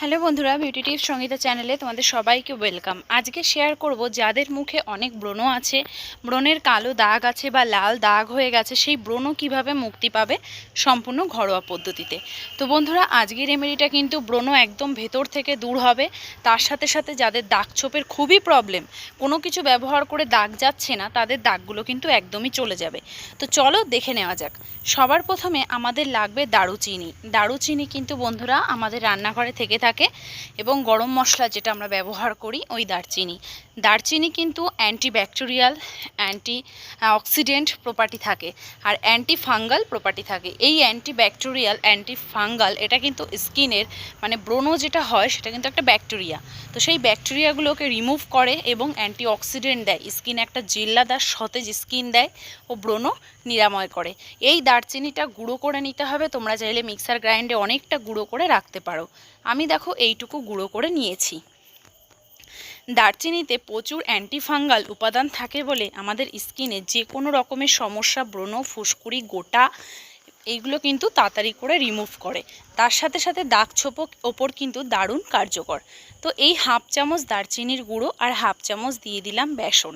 Hello বন্ধুরা beauty tips Sangeeta চ্যানেলে তোমাদের সবাইকে ওয়েলকাম। আজকে শেয়ার করব যাদের মুখে অনেক ব্রণ আছে, ব্রণের কালো দাগ আছে বা লাল দাগ হয়ে গেছে, সেই ব্রণ কীভাবে মুক্তি পাবে সম্পূর্ণ ঘরোয়া পদ্ধতিতে। তো বন্ধুরা, আজকের রেমেডিটা কিন্তু ব্রণ একদম ভেতর থেকে দূর হবে। তার সাথে সাথে যাদের দাগ ছোপের খুবই প্রবলেম কোনো কিছু ব্যবহার করে দাগ যাচ্ছে না, তাদের দাগগুলো কিন্তু একদমই চলে যাবে। তো চলো দেখে নেওয়া যাক। সবার প্রথমে আমাদের লাগবে দারুচিনি। দারুচিনি কিন্তু বন্ধুরা আমাদের রান্নাঘরে থেকে থাকে এবং গরম মশলা যেটা আমরা ব্যবহার করি ওই দারচিনি। দারচিনি কিন্তু অ্যান্টিব্যাকটেরিয়াল অ্যান্টি অক্সিডেন্ট প্রপার্টি থাকে আর অ্যান্টি ফাঙ্গাল প্রপার্টি থাকে। এই অ্যান্টিব্যাকটেরিয়াল অ্যান্টি ফাঙ্গাল এটা কিন্তু স্কিনের মানে ব্রণ যেটা হয় সেটা কিন্তু একটা ব্যাকটেরিয়া তো সেই ব্যাকটেরিয়াগুলোকে রিমুভ করে এবং অ্যান্টি অক্সিডেন্ট দেয়। স্কিনে একটা জিল্লাদার সতেজ স্কিন দেয় ও ব্রণ নিরাময় করে। এই দারচিনিটা গুঁড়ো করে নিতে হবে। তোমরা চাইলে মিক্সার গ্রাইন্ডে অনেকটা গুঁড়ো করে রাখতে পারো। আমি দেখো এইটুকু গুঁড়ো করে নিয়েছি। দারচিনিতে প্রচুর অ্যান্টিফাঙ্গাল উপাদান থাকে বলে আমাদের স্কিনে যে কোনো রকমের সমস্যা, ব্রণ, ফুসকুড়ি, গোটা এইগুলো কিন্তু তাড়াতাড়ি করে রিমুভ করে। তার সাথে সাথে দাগ ছোপক ওপর কিন্তু দারুণ কার্যকর। তো এই হাফ চামচ দারচিনির গুঁড়ো আর হাফ চামচ দিয়ে দিলাম বেসন।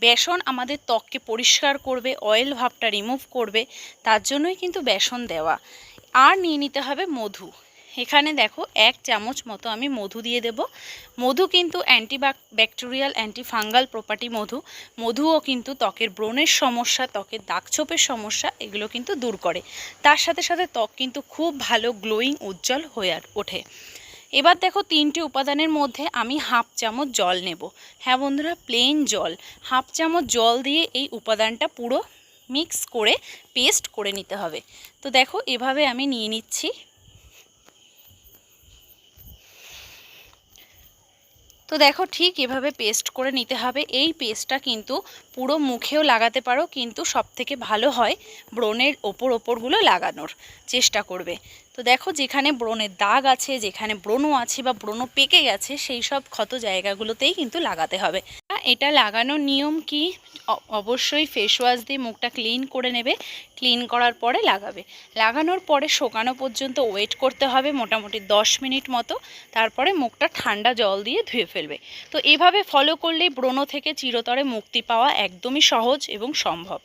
বেসন আমাদের ত্বককে পরিষ্কার করবে অয়েল ভাবটা রিমুভ করবে, তার জন্যই কিন্তু বেসন দেওয়া। আর নিয়ে নিতে হবে মধু। এখানে দেখো এক চামচ মতো আমি মধু দিয়ে দেব। মধু কিন্তু anti bacterial anti fungal property মধু। মধুও কিন্তু ত্বকের ব্রণের সমস্যা, ত্বকের দাগছোপের সমস্যা, এগুলো কিন্তু দূর করে। তার সাথে সাথে ত্বক কিন্তু খুব ভালো গ্লোয়িং উজ্জ্বল হয়ে ওঠে। এবার দেখো তিনটি উপাদানের মধ্যে আমি হাফ চামচ জল নেব। হ্যাঁ বন্ধুরা প্লেন জল। হাফ চামচ জল দিয়ে এই উপাদানটা পুরো মিক্স করে পেস্ট করে নিতে হবে। তো দেখো এভাবে আমি নিয়ে নিচ্ছি। তো দেখো ঠিক এভাবে পেস্ট করে নিতে হবে। এই পেস্টটা কিন্তু পুরো মুখেও লাগাতে পারো, কিন্তু সব থেকে ভালো হয় ব্রণের ওপর ওপরগুলো লাগানোর চেষ্টা করবে। তো দেখো যেখানে ব্রণের দাগ আছে, যেখানে ব্রণ আছে বা ব্রণ পেকে গেছে, সেই সব ক্ষত জায়গাগুলোতেই কিন্তু লাগাতে হবে। এটা লাগানোর নিয়ম কি? অবশ্যই ফেস ওয়াশ দিয়ে মুখটা ক্লিন করে নেবে। ক্লিন করার পরে লাগাবে। লাগানোর পরে শোকানো পর্যন্ত ওয়েট করতে হবে মোটামুটি দশ মিনিট মতো। তারপরে মুখটা ঠান্ডা জল দিয়ে ধুয়ে ফেলবে। তো এভাবে ফলো করলেই ব্রণ থেকে চিরতরে মুক্তি পাওয়া একদমই সহজ এবং সম্ভব।